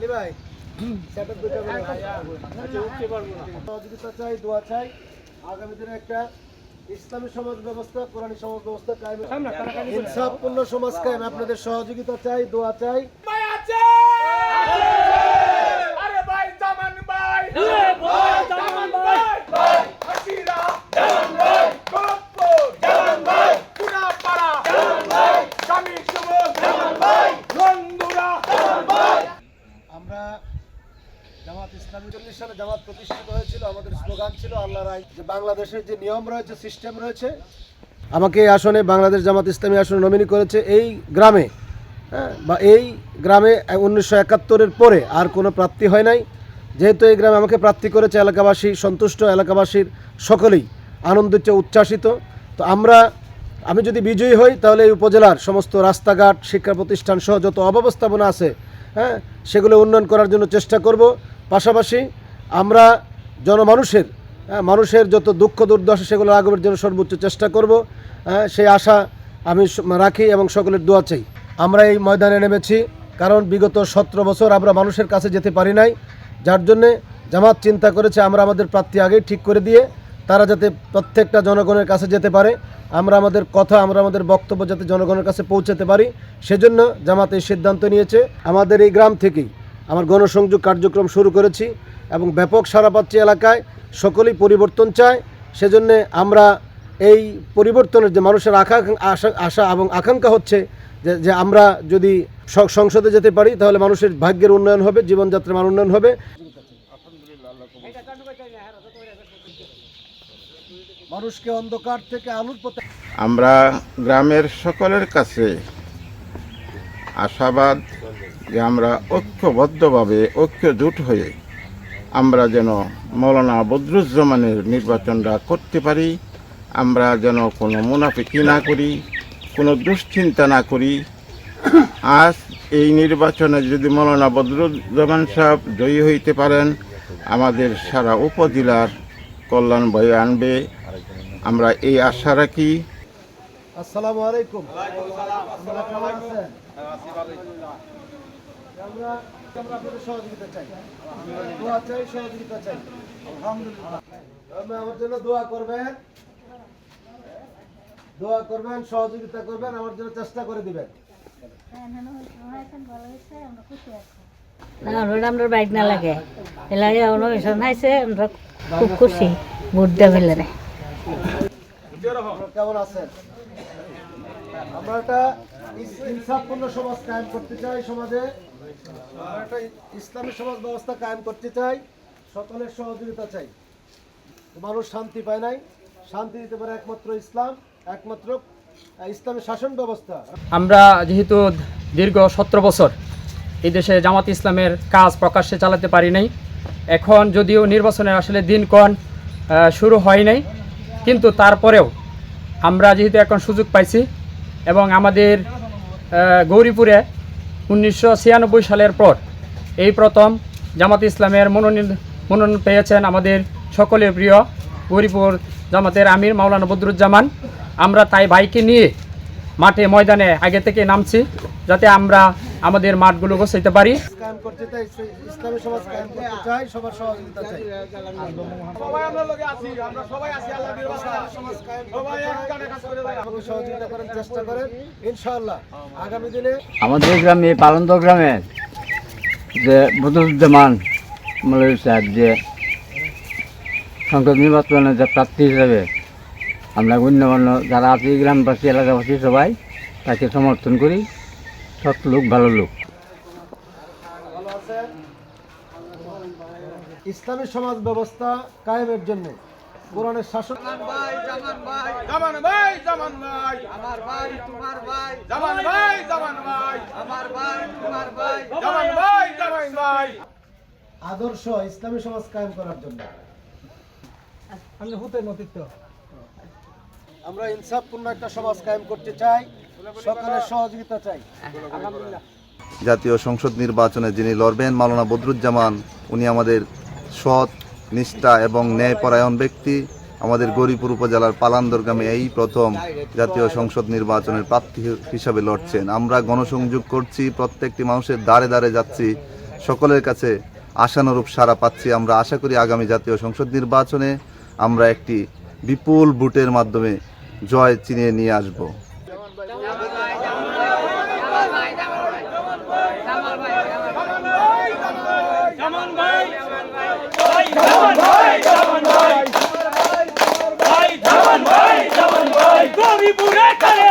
আলী ভাই সেটা দুটো সহযোগিতা চাই দোয়া চাই। আগামী দিনে একটা ইসলামী সমাজ ব্যবস্থা কোরআনী সমাজ ব্যবস্থা কায়েম ইনসাফপূর্ণ সমাজ কায়েম আপনাদের সহযোগিতা চাই দোয়া চাই। ভাই আছে আরে ভাই জামান ভাই জামান ভাই হাসিরা জামান ভাই গোলকপুর জামান ভাই পুনাপাড়া জামান ভাই স্বামী সুবোধ জামান ভাই বন্ধুরা জামান ভাই আমরা জামাত ইসলামী চল্লিশ সালে জামাত প্রতিষ্ঠিত হয়েছিল আমাদের স্লোগান ছিল যে বাংলাদেশের যে নিয়ম রয়েছে সিস্টেম রয়েছে আমাকে আসনে বাংলাদেশ জামাত ইসলামী আসনে নমিনি করেছে এই গ্রামে। হ্যাঁ, বা এই গ্রামে উনিশশো একাত্তরের পরে আর কোনো প্রাপ্তি হয় নাই। যেহেতু এই গ্রামে আমাকে প্রাপ্তি করেছে এলাকাবাসী সন্তুষ্ট এলাকাবাসীর সকলেই। আনন্দিত উচ্ছ্বাসিত। তো আমরা আমি যদি বিজয়ী হই তাহলে এই উপজেলার সমস্ত রাস্তাঘাট শিক্ষা প্রতিষ্ঠান সহ যত অব্যবস্থাপনা আছে হ্যাঁ সেগুলো উন্নয়ন করার জন্য চেষ্টা করব। পাশাপাশি আমরা জনমানুষের মানুষের যত দুঃখ দুর্দশা সেগুলো আগবের জন্য সর্বোচ্চ চেষ্টা করব। হ্যাঁ, সেই আশা আমি রাখি এবং সকলের দোয়া চাই। আমরা এই ময়দানে নেমেছি কারণ বিগত সতেরো বছর আমরা মানুষের কাছে যেতে পারি নাই। যার জন্যে জামাত চিন্তা করেছে আমরা আমাদের প্রার্থী আগেই ঠিক করে দিয়ে তারা যাতে প্রত্যেকটা জনগণের কাছে যেতে পারে। আমরা আমাদের কথা আমরা আমাদের বক্তব্য যাতে জনগণের কাছে পৌঁছাতে পারি। সেজন্য জামাত এই সিদ্ধান্ত নিয়েছে। আমাদের এই গ্রাম থেকেই আমার গণসংযোগ কার্যক্রম শুরু করেছি এবং ব্যাপক সারা পাচ্ছি এলাকায়। সকলেই পরিবর্তন চায় সেজন্যে আমরা এই পরিবর্তনের যে মানুষের আশা আশা আশা এবং আকাঙ্ক্ষা হচ্ছে যে যে আমরা যদি সংসদে যেতে পারি তাহলে মানুষের ভাগ্যের উন্নয়ন হবে জীবনযাত্রার মান উন্নয়ন হবে। মানুষকে অন্ধকার থেকে আলোর পথে আমরা গ্রামের সকলের কাছে আশাবাদ যে আমরা ঐক্যবদ্ধভাবে ঐক্যজোট হয়ে আমরা যেন মৌলানা বদরুজ্জামানের নির্বাচনটা করতে পারি, আমরা যেন কোনো মুনাফিকি না করি, কোনো দুশ্চিন্তা না করি। আজ এই নির্বাচনে যদি মৌলানা বদরুজ্জামান সাহেব জয়ী হইতে পারেন, আমাদের সারা উপজেলার কল্যাণ বয়ে আনবে। আমরা এই আশা রাখি। আসসালামু আলাইকুম। আমরা আপনাদের সহযোগিতা চাই। চাই সহযোগিতা চাই। আমার জন্য দোয়া করবেন। দোয়া করবেন সহযোগিতা করবেন আমার জন্য চেষ্টা করে দিবেন। আমরা বাইক না লাগে। এলাকা অনুষ্ঠান হাইছে আমরা খুব খুশি ভোট কেমন আছেন? আমরা একটা ইনসাফপূর্ণ সমাজ কায়েম করতে চাই সমাজে। আমরা একটা ইসলামী সমাজ ব্যবস্থা কায়েম করতে চাই। সকলের সহযোগিতা চাই। মানুষ শান্তি পায় নাই। শান্তি দিতে পারে একমাত্র ইসলাম, একমাত্র ইসলামের শাসন ব্যবস্থা। আমরা যেহেতু দীর্ঘ সতেরো বছর এই দেশে জামাত ইসলামের কাজ প্রকাশ্যে চালাতে পারি নাই, এখন যদিও নির্বাচনের আসলে দিনক্ষণ শুরু হয় নাই, কিন্তু তারপরেও আমরা যেহেতু এখন সুযোগ পাইছি এবং আমাদের গৌরীপুরে উনিশশো ছিয়ানব্বই সালের পর এই প্রথম জামাত ইসলামের মনোনীত মনোনয়ন পেয়েছেন আমাদের সকলের প্রিয় গৌরীপুর জামাতের আমির মাওলানা বদরুজ্জামান। আমরা তাই ভাইকে নিয়ে মাঠে ময়দানে আগে থেকে নামছি যাতে আমরা আমাদের মাঠগুলো গোছাইতে পারি। কায়েম করতে চাই ইস- ইসলামী সমাজ কায়েম করতে চাই সবার সহযোগিতা চাই। সবাই আমরা লগে আছি আমরা সবাই আছি আল্লাহ নির্বাচনে সমাজ কায়েম সবাই করতে এক চাই। কানে কাজ করে যাই আমাকে সহযোগিতা করেন চেষ্টা করেন ইনশাআল্লাহ। আগামী দিনে আমাদের গ্রামে পালন্দ গ্রামে যে বদরুজ্জামান মৌলভী সাহেব যে সংসদ নির্বাচনে যে প্রার্থী হিসাবে আমরা গণ্যমান্য যারা আছি গ্রামবাসী এলাকাবাসী সবাই তাকে সমর্থন করি। সৎ লোক ভালো লোক। ইসলামী সমাজ ব্যবস্থা কায়েমের জন্য কোরআনের শাসন জামান ভাই জামান ভাই। আমার ভাই তোমার ভাই। জামান ভাই জামান ভাই। আমার ভাই তোমার ভাই। জামান ভাই জামান ভাই। আদর্শ ইসলামী সমাজ কায়েম করার জন্য। আমরা ইনসাফপূর্ণ একটা সমাজ কায়েম করতে চাই সকলের সহযোগিতা চাই। জাতীয় সংসদ নির্বাচনে যিনি লড়বেন মাওলানা বদরুজ্জামান উনি আমাদের সৎ নিষ্ঠা এবং ন্যায়পরায়ণ ব্যক্তি। আমাদের গরিপুর উপজেলার পালান্দর গ্রামে এই প্রথম জাতীয় সংসদ নির্বাচনের প্রার্থী হিসাবে লড়ছেন। আমরা গণসংযোগ করছি প্রত্যেকটি মানুষের দ্বারে দ্বারে যাচ্ছি সকলের কাছে আশানুরূপ সারা পাচ্ছি। আমরা আশা করি আগামী জাতীয় সংসদ নির্বাচনে আমরা একটি বিপুল ভোটের মাধ্যমে জয় চিনিয়ে নিয়ে আসব। গরিবুরে করে